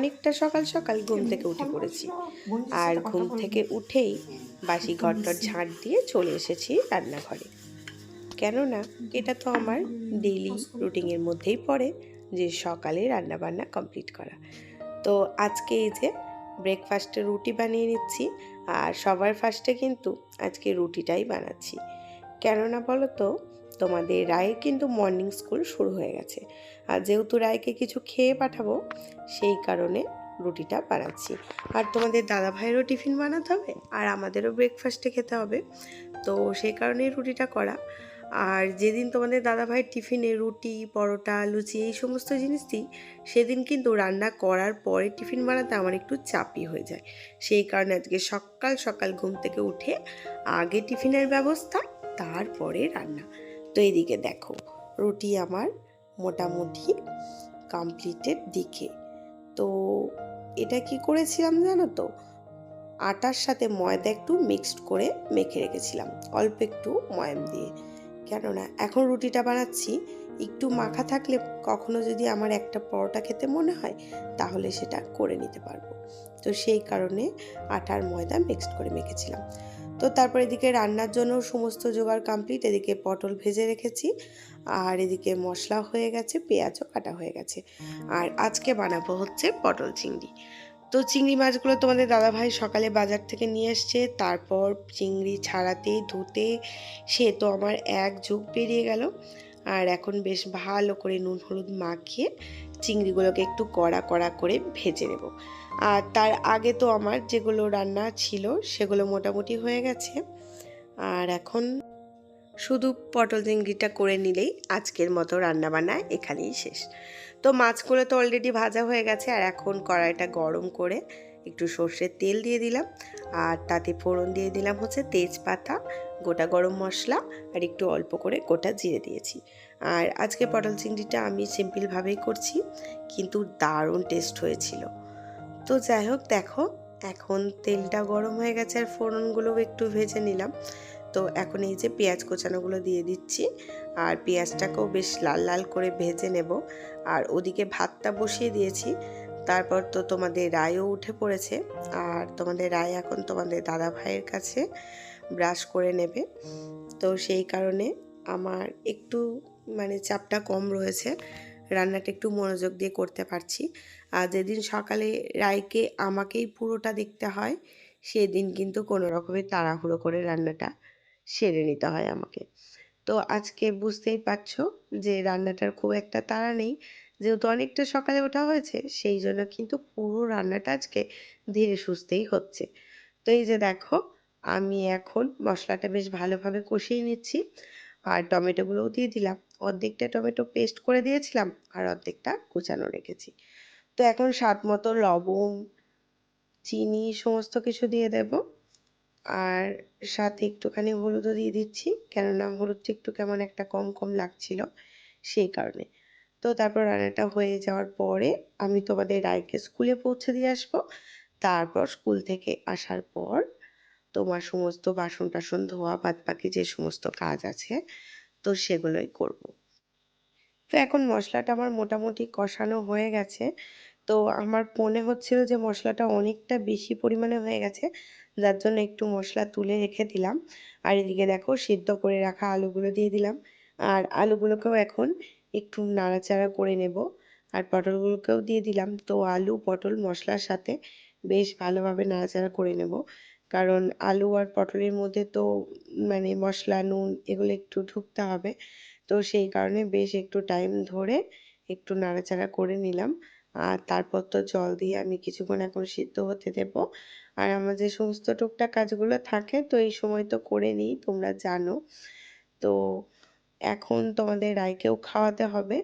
অনেকটা সকাল সকাল ঘুম থেকে উঠে পড়েছি। আর ঘুম থেকে উঠেই বাসি ঘরটর ঝাঁট দিয়ে চলে এসেছি রান্নাঘরে। কেননা এটা তো আমার ডেইলি রুটিনের মধ্যেই পড়ে যে সকালে রান্নাবান্না কমপ্লিট করা। তো আজকে এই যে ব্রেকফাস্টে রুটি বানিয়ে নিচ্ছি আর সবার ফার্স্টে কিন্তু আজকে রুটিটাই বানাচ্ছি। কেননা বলো তো তোমাদের রায়ের কিন্তু মর্নিং স্কুল শুরু হয়ে গেছে। আর যেহেতু রায়কে কিছু খেয়ে পাঠাবো, সেই কারণে রুটিটা বানাচ্ছি। আর তোমাদের দাদা ভাইয়েরও টিফিন বানাতে হবে, আর আমাদেরও ব্রেকফাস্টে খেতে হবে। তো সেই কারণেই রুটিটা করা। আর যেদিন তোমাদের দাদা ভাইয়ের টিফিনে রুটি, পরোটা, লুচি এই সমস্ত জিনিস দিই, সেদিন কিন্তু রান্না করার পরে টিফিন বানাতে আমার একটু চাপই হয়ে যায়। সেই কারণে আজকে সকাল সকাল ঘুম থেকে উঠে আগে টিফিনের ব্যবস্থা, তারপরে রান্না। তো এইদিকে দেখো, রুটি আমার মোটামুটি কমপ্লিটের দিকে তো এটা কি করেছিলাম জানো তো? আটার সাথে ময়দা একটু মিক্সড করে মেখে রেখেছিলাম, অল্প একটু ময়াম দিয়ে। কেননা এখন রুটিটা বানাচ্ছি, একটু মাখা থাকলে কখনো যদি আমার একটা পরোটা খেতে মনে হয়, তাহলে সেটা করে নিতে পারব। তো সেই কারণে আটার ময়দা মিক্সড করে মেখেছিলাম। তো তারপর এদিকে রান্নার জন্য সমস্ত জোগাড় কমপ্লিট এদিকে পটল ভেজে রেখেছি, আর এদিকে মশলা হয়ে গেছে, পেঁয়াজও কাটা হয়ে গেছে। আর আজকে বানাবো হচ্ছে পটল চিংড়ি। তো চিংড়ি মাছগুলো তোমাদের দাদাভাই সকালে বাজার থেকে নিয়ে এসছে, তারপর চিংড়ি ছাড়াতে ধুতে, সে তো আমার এক যুগ পেরিয়ে গেল। আর এখন বেশ ভালো করে নুন, হলুদ মাখিয়ে চিংড়িগুলোকে একটু কড়া কড়া করে ভেজে নেব। আর তার আগে তো আমার যেগুলো রান্না ছিল সেগুলো মোটামুটি হয়ে গেছে। আর এখন শুধু পটল চিংড়িটা করে নিলেই আজকের মতো রান্নাবান্না এখানেই শেষ। তো মাছগুলো তো অলরেডি ভাজা হয়ে গেছে আর এখন কড়াইটা গরম করে একটু সর্ষের তেল দিয়ে দিলাম। আর তাতে ফোড়ন দিয়ে দিলাম হচ্ছে তেজপাতা, গোটা গরম মশলা আর একটু অল্প করে গোটা জিরে দিয়েছি। আর আজকে পটল চিংড়িটা আমি সিম্পলভাবেই করছি, কিন্তু দারুণ টেস্ট হয়েছিল। তো যাই হোক, দেখো, এখন তেলটা গরম হয়ে গেছে আর ফোড়নগুলোও একটু ভেজে নিলাম। তো এখন এই যে পেঁয়াজ কোচানোগুলো দিয়ে দিচ্ছি আর পেঁয়াজটাকেও বেশ লাল লাল করে ভেজে নেব। আর ওদিকে ভাতটা বসিয়ে দিয়েছি। তারপর তো তোমাদের রায়ও উঠে পড়েছে আর তোমাদের রায় এখন তোমাদের দাদা ভাইয়ের কাছে ব্রাশ করে নেবে। তো সেই কারণে আমার একটু মানে চাপটা কম রয়েছে। রান্নাটা একটু মনোযোগ দিয়ে করতে পারছি। যেদিন সকালে রায়কে আমাকেই পুরোটা দেখতে হয়, সেদিন কিন্তু কোনো রকমের তাড়াহুড়ো করে রান্নাটা সেরে নিতে হয় আমাকে। তো আজকে বুঝতেই পারছ যে রান্নাটার খুব একটা তাড়া নেই। যেহেতু অনেকটা সকালে ওঠা হয়েছে, সেই জন্য কিন্তু পুরো রান্নাটা আজকে ধীরে সুস্থেই হচ্ছে। তো এই যে দেখো, আমি এখন মশলাটা বেশ ভালোভাবে কষিয়ে নিচ্ছি আর টমেটোগুলোও দিয়ে দিলাম। অর্ধেকটা টমেটো পেস্ট করে দিয়েছিলাম আর অর্ধেকটা কুচানো রেখেছি। তো এখন স্বাদ মতো লবণ, চিনি সমস্ত কিছু দিয়ে দেব। আর সাথে একটুখানি হলুদও দিয়ে দিচ্ছি, কেননা হলুদটা একটু কেমন একটা কম কম লাগছিল সেই কারণে। তো তারপর রান্নাটা হয়ে যাওয়ার পরে আমি তোমাদের রায়কে স্কুলে পৌঁছে দিয়ে আসব। তারপর স্কুল থেকে আসার পর তোমার সমস্ত বাসন টাসন ধোয়া বাদ বাকি যে সমস্ত কাজ আছে, তো সেগুলোই করব। তো এখন মশলাটা আমার মোটামুটি কষানো হয়ে গেছে। তো আমার মনে হচ্ছিল যে মশলাটা অনেকটা বেশি পরিমাণে হয়ে গেছে, যার জন্য একটু মশলা তুলে রেখে দিলাম। আর এদিকে দেখো সিদ্ধ করে রাখা আলুগুলো দিয়ে দিলাম। আর আলুগুলোকেও এখন একটু নাড়াচাড়া করে নেব। আর পটলগুলোকেও দিয়ে দিলাম। তো আলু, পটল, মশলার সাথে বেশ ভালোভাবে নাড়াচাড়া করে নেব। কারণ আলু আর পটলের মধ্যে তো মানে মশলা, নুন এগুলো একটু ঢুকতে হবে। তো সেই কারণে বেশ একটু টাইম ধরে একটু নাড়াচাড়া করে নিলাম। আর তারপর তো জল দিয়ে আমি কিছুক্ষণ এখন সিদ্ধ হতে দেব। আর আমার যে সমস্ত টুকটাক কাজগুলো থাকে, তো এই সময় তো করে নিই, তোমরা জানো। তো এখন তোমাদের রায়কেও খাওয়াতে হবে।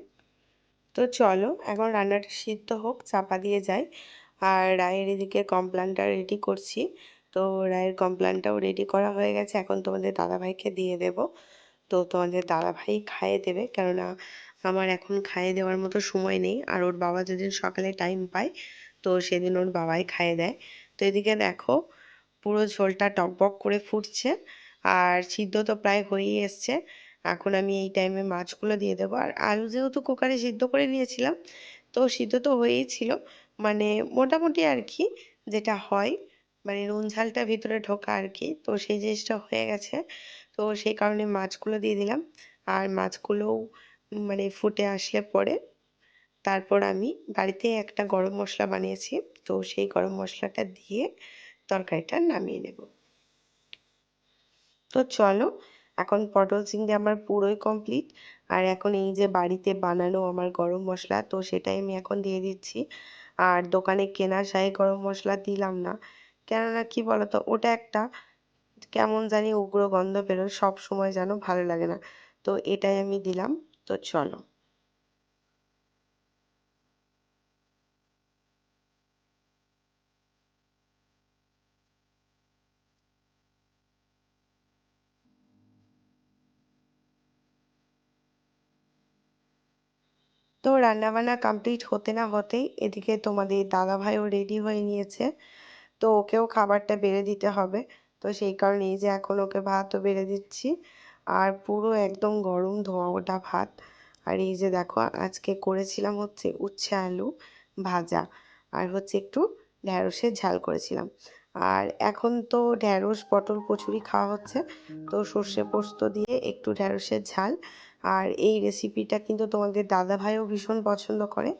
তো চলো, এখন রান্নাটা সিদ্ধ হোক, চাপা দিয়ে যাই। আর রায়ের এদিকে কমপ্লানটা রেডি করছি। তো রায়ের কমপ্লানটাও রেডি করা হয়ে গেছে। এখন তোমাদের দাদাভাইকে দিয়ে দেব। তো তোমাদের দাদাভাই খাইয়ে দেবে। কেননা আমার এখন খাইয়ে দেওয়ার মতো সময় নেই। আর ওর বাবা যেদিন সকালে টাইম পায়, তো সেদিন ওর বাবাই খাইয়ে দেয়। তো এদিকে দেখো, পুরো ঝোলটা টকবক করে ফুটছে। আর সিদ্ধ তো প্রায় হয়েই এসছে। এখন আমি এই টাইমে মাছগুলো দিয়ে দেবো। আর আলু যেহেতু কুকারে সিদ্ধ করে নিয়েছিলাম, তো সিদ্ধ তো হয়েই ছিল। মানে মোটামুটি আর কি যেটা হয় মানে নুন ঝালটা ভিতরে ঢোকা আর কি। তো সেই জিনিসটা হয়ে গেছে। তো সেই কারণে মাছগুলো দিয়ে দিলাম। আর মাছগুলোও মানে ফুটে আসলে পরে। তারপর আমি বাড়িতে একটা গরম মশলা বানিয়েছি। তো সেই গরম মশলাটা দিয়ে তরকারিটা নামিয়ে নেব। তো চলো, এখন পটল চিংড়ি আমার পুরোই কমপ্লিট আর এখন এই যে বাড়িতে বানানো আমার গরম মশলা, তো সেটাই আমি এখন দিয়ে দিচ্ছি। আর দোকানে কেনা শাহি গরম মশলা দিলাম না। কেননা কি বলতো, ওটা একটা কেমন জানি উগ্র গন্ধ বেরোয়, সব সময় যেন ভালো লাগে না। তো এটাই আমি দিলাম। তো চলো। তো রান্নাবান্না কমপ্লিট হতে না হতেই এদিকে তোমাদের দাদা দাদাভাইও রেডি হয়ে নিয়েছে। তো ওকেও খাবারটা বেড়ে দিতে হবে। তো সেই কারণে এই যে এখন ওকে ভাতও বেড়ে দিচ্ছি। আর পুরো একদম গরম ধোয়া ওঠা ভাত। আর এই যে দেখো, আজকে করেছিলাম হচ্ছে উচ্ছে আলু ভাজা আর হচ্ছে একটু ঢ্যাঁড়সের ঝাল করেছিলাম। আর এখন তো ঢ্যাঁড়স, পটল, কচুরি খাওয়া হচ্ছে, তো সর্ষে পোস্ত দিয়ে একটু ঢ্যাঁড়সের ঝাল। আর এই রেসিপিটা কিন্তু তোমাদের দাদা ভাইও ভীষণ পছন্দ করে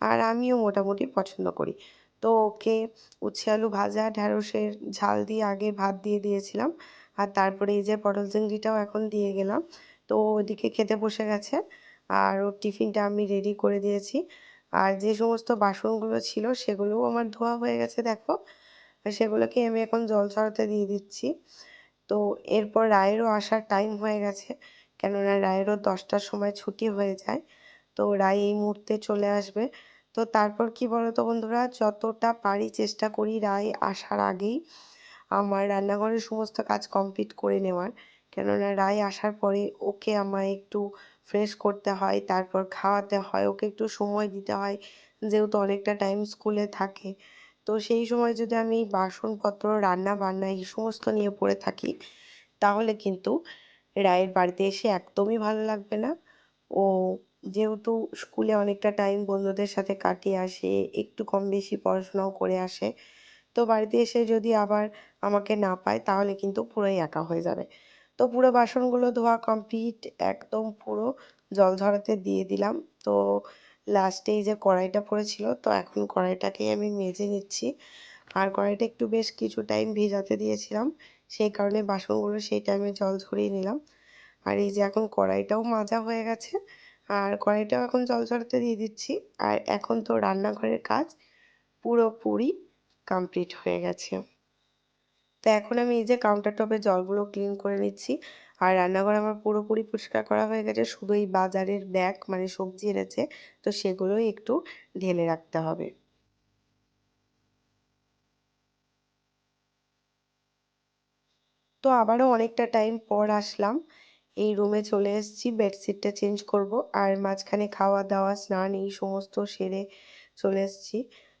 আর আমিও মোটামুটি পছন্দ করি। তো ওকে উচ্ছে আলু ভাজা, ঢ্যাঁড়সের ঝাল দিয়ে আগে ভাত দিয়ে দিয়েছিলাম। আর তারপরে এই যে পটল চিংড়িটাও এখন দিয়ে গেলাম। তো ওদিকে খেতে বসে গেছে। আর ওর টিফিনটা আমি রেডি করে দিয়েছি। আর যে সমস্ত বাসনগুলো ছিল সেগুলোও আমার ধোয়া হয়ে গেছে, দেখো। সেগুলোকে আমি এখন জল ছড়াতে দিয়ে দিচ্ছি। তো এরপর রায়েরও আসার টাইম হয়ে গেছে, কেননা রায়েরও দশটার সময় ছুটি হয়ে যায়। তো রায় এই মুহূর্তে চলে আসবে। তো তারপর কি বলতো বন্ধুরা, যতটা পারি চেষ্টা করি রায় আসার আগেই আমার রান্নাঘরের সমস্ত কাজ কমপ্লিট করে নেওয়ার। কেননা রায় আসার পরে ওকে আমায় একটু ফ্রেশ করতে হয়, তারপর খাওয়াতে হয়, ওকে একটু সময় দিতে হয়, যেহেতু অনেকটা টাইম স্কুলে থাকে। তো সেই সময় যদি আমি বাসনপত্র রান্না বান্না এই সমস্ত নিয়ে পড়ে থাকি, তাহলে কিন্তু রায়ের বাড়িতে এসে একদমই ভালো লাগবে না। ও যেহেতু স্কুলে অনেকটা টাইম বন্ধুদের সাথে কাটিয়ে আসে, একটু কম বেশি পড়াশোনাও করে আসে তো বাড়িতে এসে যদি আবার আমাকে না পায়, তাহলে কিন্তু পুরোই একা হয়ে যাবে। তো পুরো বাসনগুলো ধোয়া কমপ্লিট একদম পুরো জল ঝরাতে দিয়ে দিলাম। তো লাস্টে এই যে কড়াইটা পড়েছিল, তো এখন কড়াইটাকেই আমি মেজে নিচ্ছি। আর কড়াইটা একটু বেশ কিছু টাইম ভেজাতে দিয়েছিলাম, সেই কারণে বাসনগুলো সেই টাইমে জল ঝরিয়ে নিলাম। আর এই যে এখন কড়াইটাও মাজা হয়ে গেছে, আর কড়াইটাও এখন জল ঝরাতে দিয়ে দিচ্ছি। আর এখন তো রান্নাঘরের কাজ, পুরোপুরি কমপ্লিট হয়ে গেছে। তো এখন আমি এই যে কাউন্টার টপে জলগুলো ক্লিন করে নিচ্ছি। আর রান্নাঘর আমার পুরোপুরি পরিষ্কার করা হয়ে গেছে। শুধু এই বাজারের ব্যাগ মানে সবজি এনেছে। তো সেগুলোই একটু ঢেলে রাখতে হবে। তো আবারও অনেকটা টাইম পর আসলাম। এই রুমে চলে এসেছি বেডশিটটা চেঞ্জ করব। আর মাঝখানে খাওয়া দাওয়া স্নান, এই সমস্ত সেরে চলে এসেছি।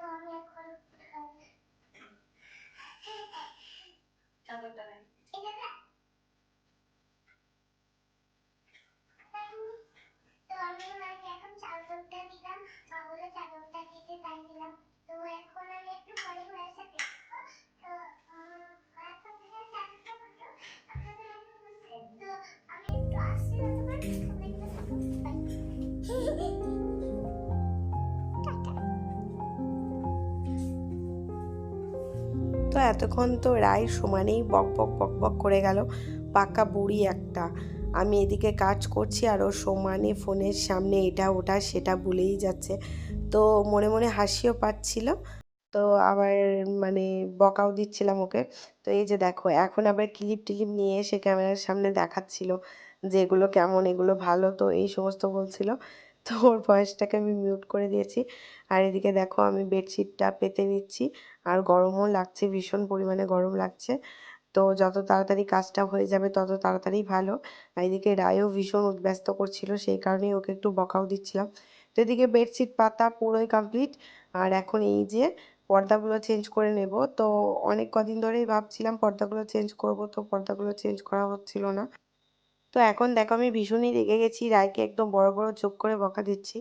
তো আমি এখন তোমার তুমি তো এতক্ষণ তো রায় সমানেই বক বক বক বক করে গেল পাকা বুড়ি একটা। আমি এদিকে কাজ করছি আর ও সমানে ফোনের সামনে এটা, ওটা, সেটা ভুলেই যাচ্ছে। তো মনে মনে হাসিও পাচ্ছিল। তো আবার মানে বকাও দিচ্ছিলাম ওকে। তো এই যে দেখো, এখন আবার ক্লিপ টিলিপ নিয়ে এসে ক্যামেরার সামনে দেখাচ্ছিল যে এগুলো কেমন, এগুলো ভালো, তো এই সমস্ত বলছিল। তো ওর ভয়েসটাকে আমি মিউট করে দিয়েছি। আর এদিকে দেখো আমি বেডশিটটা পেতে নিচ্ছি। আর গরমও লাগছে, ভীষণ পরিমাণে গরম লাগছে। তো যত তাড়াতাড়ি কাজটা হয়ে যাবে, তত তাড়াতাড়ি ভালো। আর এদিকে রায়ও ভীষণ উদ্ব্যস্ত করছিল, সেই কারণেই ওকে একটু বকাও দিচ্ছিলাম। তো এদিকে বেডশিট পাতা পুরোই কমপ্লিট আর এখন এই যে পর্দাগুলো চেঞ্জ করে নেব। তো অনেক কদিন ধরেই ভাবছিলাম পর্দাগুলো চেঞ্জ করব, তো পর্দাগুলো চেঞ্জ করা হচ্ছিল না। তো এখন দেখো আমি ভীষণই রেগে গেছি, রায়কে একদম বড় বড় চোখ করে বকা দিচ্ছি।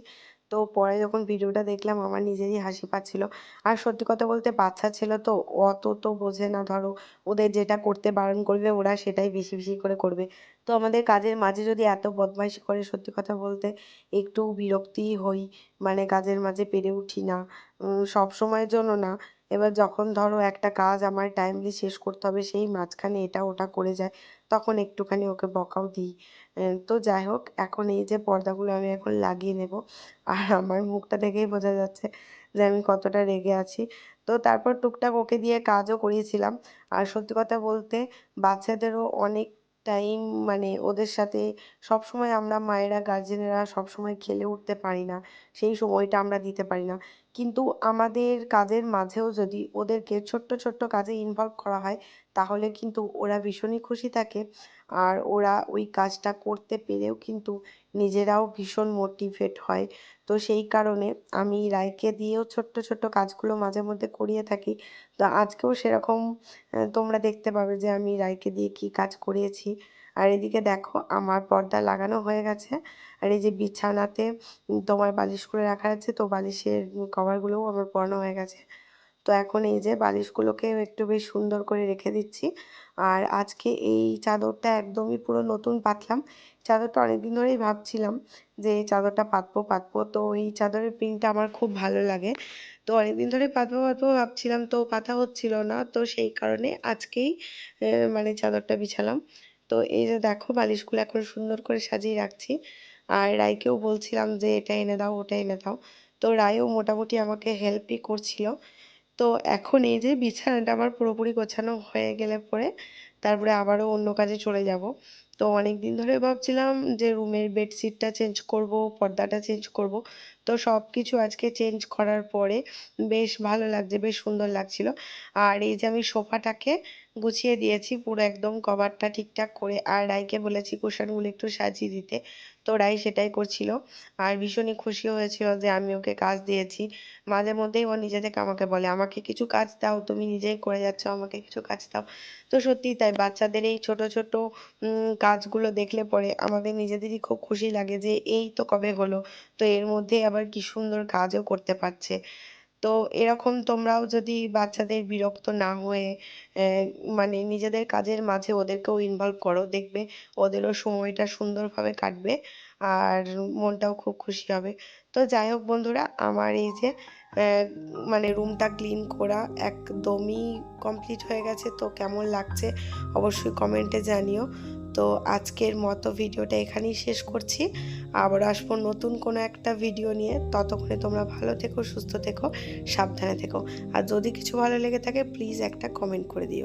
তো পরে যখন ভিডিওটা দেখলাম আমার নিজেরই হাসি পাচ্ছিল। আর সত্যি কথা বলতে বাচ্চা ছেলে তো অত তো বোঝে না, ধরো ওদের যেটা করতে বারণ করবে ওরা সেটাই বেশি বেশি করে করবে। তো আমাদের কাজের মাঝে যদি এত বদমাইশি করে সত্যি কথা বলতে, একটু বিরক্তিই হই। মানে কাজের মাঝে পেরে উঠি না সব সময়ের জন্য না। এবার যখন ধরো একটা কাজ আমার টাইমলি শেষ করতে হবে, সেই মাঝখানে এটা ওটা করে যায়, তখন একটুখানি ওকে বকাও দিই। তো যাই হোক, এখন এই যে পর্দাগুলো আমি এখন লাগিয়ে নেব। আর আমার মুখটা দেখেই বোঝা যাচ্ছে যে আমি কতটা রেগে আছি। তো তারপর টুকটাক ওকে দিয়ে কাজও করিয়েছিলাম। আর সত্যি কথা বলতে বাচ্চাদেরও অনেক টাইম মানে ওদের সাথে সব সময় আমরা মায়েরা গার্জেনেরা সবসময় খেলে উঠতে পারি না। সেই সময়টা আমরা দিতে পারি না। কিন্তু আমাদের কাজের মাঝেও যদি ওদেরকে ছোট্ট ছোট্ট কাজে ইনভলভ করা হয় তাহলে কিন্তু ওরা ভীষণই খুশি থাকে। আর ওরা ওই কাজটা করতে পেরেও কিন্তু নিজেরাও ভীষণ মোটিভেট হয়। তো সেই কারণে আমি রায়কে দিয়েও ছোট্ট ছোট্ট কাজগুলো মাঝে মধ্যে করিয়ে থাকি। তো আজকেও সেরকম তোমরা দেখতে পাবে যে আমি রায়কে দিয়ে কী কাজ করিয়েছি আর এদিকে দেখো আমার পর্দা লাগানো হয়ে গেছে। আর এই যে বিছানাতে তোমার বালিশ করে রাখা আছে, তো বালিশের কভারগুলোও আমার পরানো হয়ে গেছে। তো এখন এই যে বালিশগুলোকে একটু বেশ সুন্দর করে রেখে দিচ্ছি। আর আজকে এই চাদরটা একদমই পুরো নতুন পাতলাম। চাদরটা অনেকদিন ধরেই ভাবছিলাম যে এই চাদরটা পাতবো পাতবো। তো এই চাদরের প্রিন্টটা আমার খুব ভালো লাগে। তো অনেকদিন ধরে পাতবো পাতবো ভাবছিলাম, তো পাতা হচ্ছিল না। তো সেই কারণে আজকেই মানে চাদরটা বিছালাম। তো এই যে দেখো বালিশগুলো এখন সুন্দর করে সাজিয়ে রাখছি। আর রায়কেও বলছিলাম যে এটা এনে দাও, ওটা এনে দাও। তো রায়ও মোটামুটি আমাকে হেল্পই করছিল। তো এখন এই যে বিছানাটা আমার পুরোপুরি গোছানো হয়ে গেলে পরে তারপরে আবারও অন্য কাজে চলে যাব। তো অনেক দিন ধরে ভাবছিলাম যে রুমের বেডশিটটা চেঞ্জ করব, পর্দাটা চেঞ্জ করব। তো সব কিছু আজকে চেঞ্জ করার পরে বেশ ভালো লাগছে, বেশ সুন্দর লাগছিল। আর এই যে আমি সোফাটাকে গুছিয়ে দিয়েছি, পুরো একদম কভারটা ঠিকঠাক করে। আর রাইকে বলেছি কুশনগুলো একটু সাজিয়ে দিতে। তো রাই সেটাই করছিল। আর ভীষণই খুশি হয়েছিল যে আমি ওকে কাজ দিয়েছি। মাঝে মধ্যেই ও নিজে থেকে আমাকে বলে, আমাকে কিছু কাজ দাও, তুমি নিজেই করে যাচ্ছ, আমাকে কিছু কাজ দাও। তো সত্যিই তাই, বাচ্চাদের এই ছোট ছোট কাজগুলো দেখলে পরে আমাদের নিজেদেরই খুব খুশি লাগে যে, এই তো কবে হলো? তো এর মধ্যে আবার কি সুন্দর কাজও করতে পারছে। তো এরকম তোমরাও যদি বাচ্চাদের বিরক্ত না হয়ে মানে নিজেদের কাজের মাঝে ওদেরকেও ইনভলভ করো, দেখবে ওদেরও সময়টা সুন্দরভাবে কাটবে আর মনটাও খুব খুশি হবে। তো যাই হোক বন্ধুরা, আমার এই যে মানে রুমটা ক্লিন করা একদমই কমপ্লিট হয়ে গেছে, তো কেমন লাগছে অবশ্যই কমেন্টে জানিও। তো আজকের মতো ভিডিওটা এখানেই শেষ করছি। আবার আসব নতুন কোনো একটা ভিডিও নিয়ে। ততক্ষণে তোমরা ভালো থেকো, সুস্থ থেকো, সাবধানে থেকো। আর যদি কিছু ভালো লেগে থাকে প্লিজ একটা কমেন্ট করে দিও।